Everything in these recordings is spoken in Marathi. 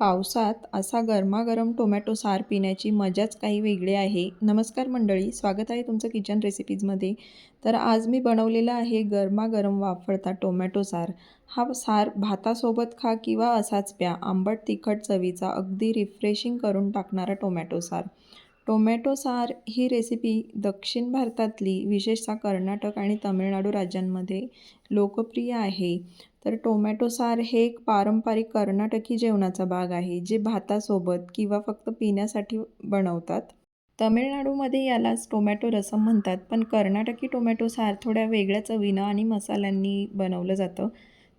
पावसात असा गरमागरम टोमॅटो सार पिण्याची मजाच काही वेगळी आहे. नमस्कार मंडळी स्वागत आहे तुमचं किचन रेसिपीजमध्ये तर आज मी बनवलेला आहे गरमागरम वाफळता टोमॅटो सार. हा सार भातासोबत खा किंवा असाच प्या. आंबट तिखट चवीचा अगदी रिफ्रेशिंग करून टाकणारा टोमॅटो सार. टोमॅटो सार ही रेसिपी दक्षिण भारतातली विशेषतः कर्नाटक आणि तमिळनाडू राज्यांमध्ये लोकप्रिय आहे. तर टोमॅटो सार हे एक पारंपरिक कर्नाटकी जेवणाचा भाग आहे जे भातासोबत किंवा फक्त पिण्यासाठी बनवतात. तमिळनाडूमध्ये यालाच टोमॅटो रसम म्हणतात पण कर्नाटकी टोमॅटो सार थोड्या वेगळ्या चवीनं आणि मसाल्यांनी बनवलं जातं.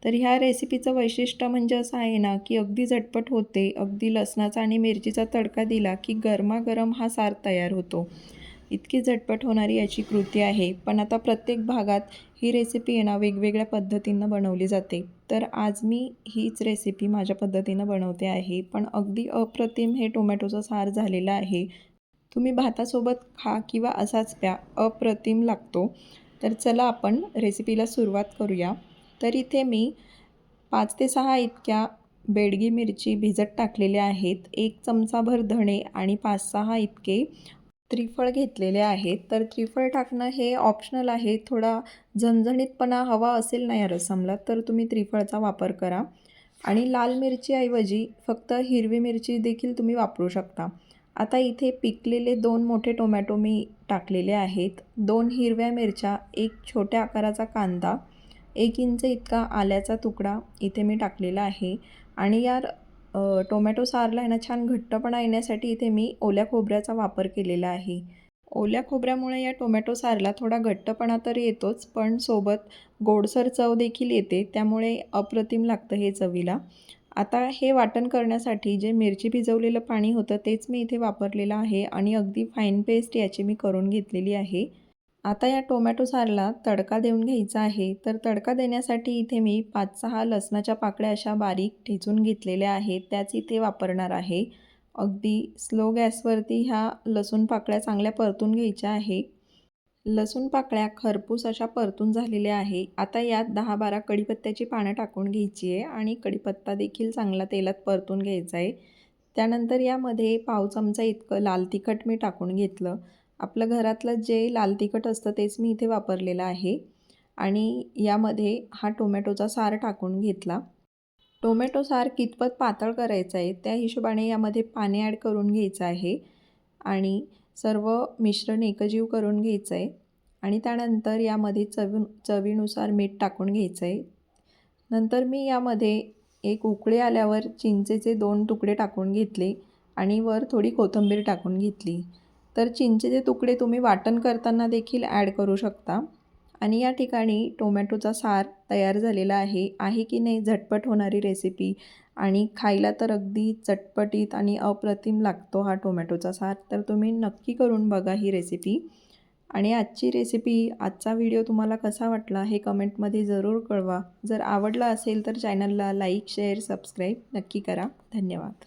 तर ह्या रेसिपीचं वैशिष्ट्य म्हणजे असं आहे ना की अगदी झटपट होते अगदी लसणाचा आणि मिरचीचा तडका दिला की गरमागरम हा सार तयार होतो. इतकी झटपट होणारी याची कृती आहे. पण आता प्रत्येक भागात ही रेसिपी आहे ना वेगवेगळ्या पद्धतीनं बनवली जाते. तर आज मी हीच रेसिपी माझ्या पद्धतीनं बनवते आहे. पण अगदी अप्रतिम हे टोमॅटोचं सार झालेलं आहे. तुम्ही भातासोबत खा किंवा असाच प्या अप्रतिम लागतो. तर चला आपण रेसिपीला सुरुवात करूया. तर इथे मी पाच ते सहा इतक्या बेडगी मिरची भिजत टाकलेल्या आहेत. एक चमचाभर धणे आणि पाच सहा इतके त्रिफळ घेतलेले आहेत. तर त्रिफळ टाकणं हे ऑप्शनल आहे. थोडा झणझणीतपणा हवा असेल ना या रसमला तर तुम्ही त्रिफळचा वापर करा. आणि लाल मिरचीऐवजी फक्त हिरवी मिरची देखील तुम्ही वापरू शकता. आता इथे पिकलेले दोन मोठे टोमॅटो मी टाकलेले आहेत. दोन हिरव्या मिरच्या एक छोट्या आकाराचा कांदा एक इंच इतका आल्याचा तुकडा इथे मी टाकलेला आहे. आणि या टोमॅटो सारला आहे ना छान घट्टपणा येण्यासाठी इथे मी ओल्या खोबऱ्याचा वापर केलेला आहे. ओल्या खोबऱ्यामुळे या टोमॅटो सारला थोडा घट्टपणा तर येतोच पण सोबत गोडसर चव देखील येते त्यामुळे अप्रतिम लागतं हे चवीला. आता हे वाटण करण्यासाठी जे मिरची भिजवलेलं पाणी होतं तेच मी इथे वापरलेलं आहे आणि अगदी फाईन पेस्ट याची मी करून घेतलेली आहे. आता या टोमॅटो सारला तडका देऊन घ्यायचा आहे तर तडका देण्यासाठी इथे मी पाच सहा लसणाच्या पाकळ्या अशा बारीक ठेचून घेतलेल्या आहेत त्याच इथे वापरणार आहे. अगदी स्लो गॅसवरती ह्या लसूण पाकळ्या चांगल्या परतून घ्यायच्या आहे. लसूण पाकळ्या खरपूस अशा परतून झालेल्या आहे. आता यात दहा बारा कढीपत्त्याची पानं टाकून घ्यायची आहे आणि कढीपत्ता देखील चांगला तेलात परतून घ्यायचा आहे. त्यानंतर यामध्ये पाव चमचा इतकं लाल तिखट मी टाकून घेतलं. आपलं घरातलं जे लाल तिखट असतं तेच मी इथे वापरलेलं आहे. आणि यामध्ये हा टोमॅटोचा सार टाकून घेतला. टोमॅटो सार कितपत पातळ करायचं आहे त्या हिशोबाने यामध्ये पाणी ॲड करून घ्यायचं आहे. आणि सर्व मिश्रण एकजीव करून घ्यायचं आहे. आणि त्यानंतर यामध्ये चवी चवीनुसार मीठ टाकून घ्यायचं आहे. नंतर मी यामध्ये एक उकळे आल्यावर चिंचेचे दोन तुकडे टाकून घेतले. आणि वर थोडी कोथिंबीर टाकून घेतली. तर चिंचेचे तुकडे तुम्ही वाटण करताना देखील ॲड करू शकता. आणि या ठिकाणी टोमॅटोचा सार तयार झालेला आहे. आहे की नाही झटपट होणारी रेसिपी आणि खायला तर अगदी चटपटीत आणि अप्रतिम लागतो हा टोमॅटोचा सार. तर तुम्ही नक्की करून बघा ही रेसिपी आणि आजची रेसिपी आजचा व्हिडिओ तुम्हाला कसा वाटला हे कमेंटमध्ये जरूर कळवा. जर आवडला असेल तर चॅनलला लाईक शेअर सबस्क्राईब नक्की करा. धन्यवाद.